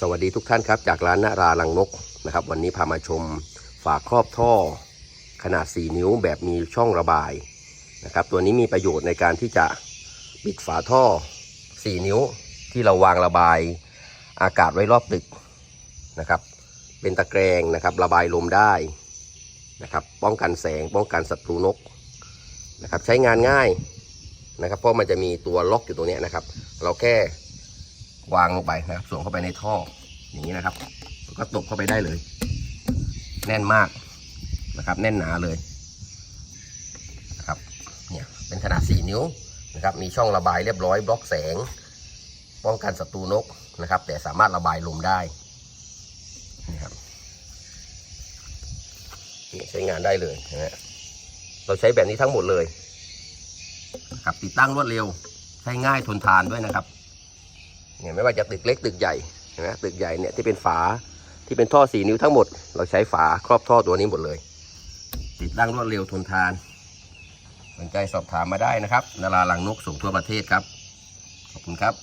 สวัสดีทุกท่านครับ จากร้านนาราลังนกนะครับ วันนี้พามาชมฝาครอบท่อขนาด 4 นิ้วแบบมีช่องระบายนะครับ ตัวนี้มีประโยชน์ในการที่จะปิดฝาท่อ 4 นิ้วที่เราวางระบายอากาศไว้รอบตึกนะครับ เป็นตะแกรงนะครับระบายลมได้นะครับ ป้องกันแสงป้องกันศัตรูนกนะครับ ใช้งานง่ายนะครับ เพราะมันจะมีตัวล็อกอยู่ตรงนี้นะครับ เราแค่ วางลงไปนะครับสวมเข้าไปในท่ออย่างนี้นะครับแล้วก็ตบเข้าไปได้เลย แน่นมากนะครับ แน่นหนาเลยนะครับเนี่ยเป็นขนาด 4 นิ้วนะครับมีช่องระบายเรียบร้อยบล็อกแสง ป้องกันศัตรูนกนะครับ แต่สามารถระบายลมได้นี่ครับนี่ใช้งานได้เลยนะฮะเราใช้แบบนี้ทั้งหมดเลยครับติดตั้งรวดเร็วใช้ง่ายทนทานด้วยนะครับ เนี่ยไม่ว่าจะตึกเล็กตึกใหญ่เห็นไหมตึกใหญ่เนี่ยที่เป็นฝาที่เป็นท่อสีนิ้วทั้งหมด เราใช้ฝาครอบท่อตัวนี้หมดเลย ติดตั้งรวดเร็วทนทาน สนใจสอบถามมาได้นะครับนาราลังนกส่งทั่วประเทศครับ ขอบคุณครับ